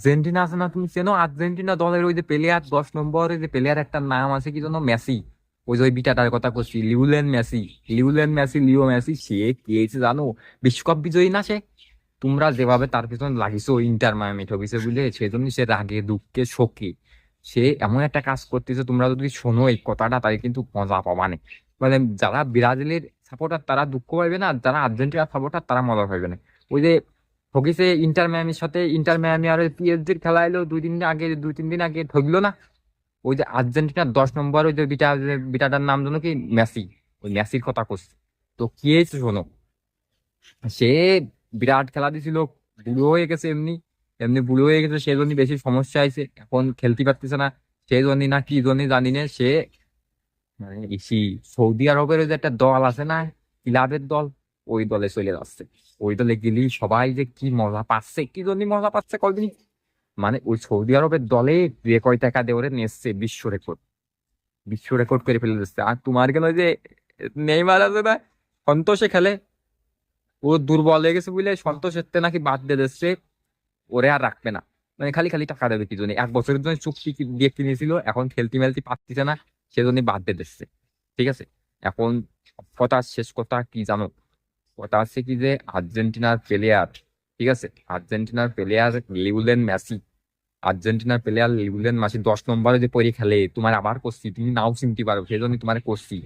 Argentina আছে না তুমি চেনো? আর্জেন্টিনা দলের ওই যে প্লেয়ার দশ নম্বরে যে প্লেয়ার একটা নাম আছে কি যেন? মেসি। ওই যে ওই বিটাটার কথা করছি Lionel Messi. Lionel Messi, Leo Messi, সে কি হয়েছে জানো? বিশ্বকাপ বিজয়ী না সে? তোমরা যেভাবে তার পিছনে লাগিছো ইন্টার মায়ামি ঠকিছে বুঝলে? সেজন্য সে রাগে, দুঃখে, শোকে। সে এমন একটা কাজ করতেছে, তোমরা যদি শোনো এই কথাটা তাই কিন্তু মজা পাবা পাবানে মানে যারা ব্রাজিলের সাপোর্টার তারা দুঃখ পাইবে না, যারা আর্জেন্টিনার সাপোর্টার তারা মজা পাইবে না। ওই যে ঠকিছে ইন্টার মায়ামির সাথে। ইন্টার মায়ামি আর পিএসজির খেলা এলো দুই দিন আগে, দুই তিন দিন আগে ঠকলো না। ওই যে আর্জেন্টিনার দশ নম্বর ওই যে বিটা বিটাটার নাম জানো কি? মেসি ওই মেসির কথা করছে তো কি হয়েছে শোনো সে বিরাট খেলা দিছিল বুড়ো হয়ে গেছে এমনি। এমনি বুড়ো হয়ে গেছে সেই জন্য বেশি সমস্যা হয়েছে এখন খেলতে পারতেছে না সেই জন্য না কি জন্য জানি না? সে মানে সৌদি আরবের ওই যে একটা দল আছে না, ক্লাবের দল ওই দলে চলে যাচ্ছে। ওই দলে গেলেই সবাই যে কি মজা পাচ্ছে, কি জন্য মজা পাচ্ছে কদিন মানে ওই সৌদি আরবের দলে যে কয় টাকা দিয়ে ওরে নিচ্ছে বিশ্ব রেকর্ড বিশ্ব রেকর্ড করে ফেলে দিচ্ছে। আর তোমার কেন যে নেইমার আছে না, সন্তোষে খেলে? ও দুর্বল হয়ে গেছে বুঝলে সন্তোষের নাকি বাদ দিয়ে দিচ্ছে। ওরে আর রাখবে না। মানে খালি খালি টাকা দেবে কি জন্য? এক বছরের জন্য চুক্তি দিয়ে কিনেছিল, এখন খেলতে মেলতে পারতেছে না, সেজন্য বাদ দিয়ে দিচ্ছে। ঠিক আছে? এখন কথা, শেষ কথা কি জানো? কথা আছে কি যে আর্জেন্টিনার প্লেয়ার ঠিক আছে? আর্জেন্টিনার প্লেয়ার লিউলেন মেসি। আর্জেন্টিনার প্লেয়ার লিউলেন মেসি দশ নম্বরে যে পরে খেলে, তোমার আবার করছি তুমি নাও চিনতে পারো, সেই জন্য তোমার করছি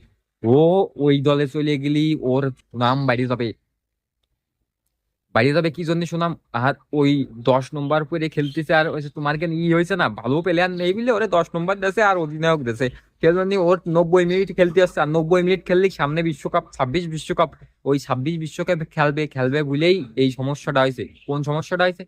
ও ওই দলে চলে গেলি, ওর নাম বাইরে যাবে। বাইরে যাবে কি জন্য শুনাম আর ওই দশ নম্বর করে খেলতেছে আর তোমার কেন ই হয়েছে না, ভালো প্লেয়ার নেই বলে ওরে দশ নম্বর দেশে আর অধিনায়ক দেশে। সেজন্য ওর নব্বই মিনিট খেলতে আসছে, আর নব্বই মিনিট খেললে সামনে বিশ্বকাপ, ছাব্বিশ বিশ্বকাপ, ওই ছাব্বিশ বিশ্বকাপে খেলবে খেলবে বলেই এই সমস্যাটা হয়েছে। কোন সমস্যাটা হয়েছে?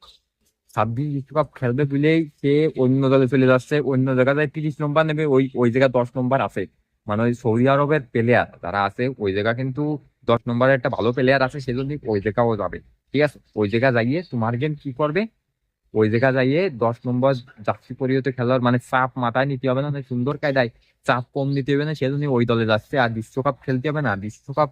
ছাব্বিশ বিশ্বকাপ খেলবে বলেই সে অন্য দলে চলে যাচ্ছে, অন্য জায়গায় তিরিশ নম্বর নেবে, ওই ওই জায়গায় দশ নম্বর আছে। মানে ওই সৌদি আরবের প্লেয়ার যারা আছে, ওই জায়গা কিন্তু দশ নম্বরের একটা ভালো প্লেয়ার আছে সেজন্য ওই জায়গাও যাবে। ঠিক আছে? ওই জায়গা যাইয়ে তোমার গেম কি করবে? ওই জায়গা যাইয়ে দশ নম্বর জার্সি পরিহতে খেলার মানে চাপ মাথায় নিতে হবে না মানে সুন্দর কায়দায় চাপ কম নিতে হবে না সেজন্য ওই দলে যাচ্ছে। আর বিশ্বকাপ খেলতে হবে না, বিশ্বকাপ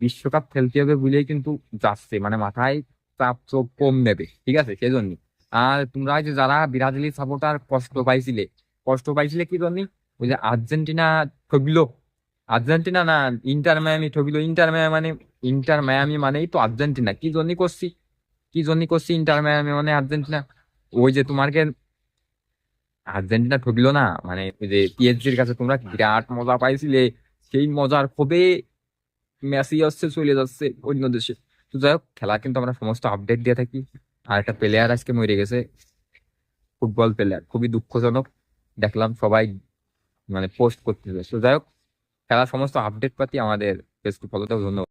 বিশ্বকাপ খেলতে হবে বলেই কিন্তু যাচ্ছে মানে মাথায় চাপ চোখ কম নেবে, ঠিক আছে? সেজন্য আর তোমরা যে যারা ব্রাজিলি সাপোর্টার কষ্ট পাইছিলে কষ্ট পাইছিলে কি জন্য ওই যে আর্জেন্টিনা ঠকলো আর্জেন্টিনা না, ইন্টার মায়ামি ঠকলো ইন্টার মায়ামি মানে ইন্টার মায়ামি মানেই তো আর্জেন্টিনা। কি জন্য করছি? কি জন্য করছি ইন্টার মায়ামি মানে আর্জেন্টিনা, ওই যে তোমাকে আর্জেন্টিনা ঠকলো না? মানে ওই যে পিএসজির কাছে তোমরা বিরাট মজা পাইছিলে, সেই মজার ক্ষোভে মেসি আসছে, চলে যাচ্ছে অন্য দেশে। তো যাই হোক খেলা কিন্তু আমরা সমস্ত আপডেট দিয়ে থাকি। আর একটা প্লেয়ার আজকে মরে গেছে ফুটবল প্লেয়ার খুবই দুঃখজনক। দেখলাম সবাই মানে পোস্ট করতেছে। তো যাই হোক, খেলার সমস্ত আপডেট পাতি আমাদের ফেসবুক ফলোতেও ধন্যবাদ।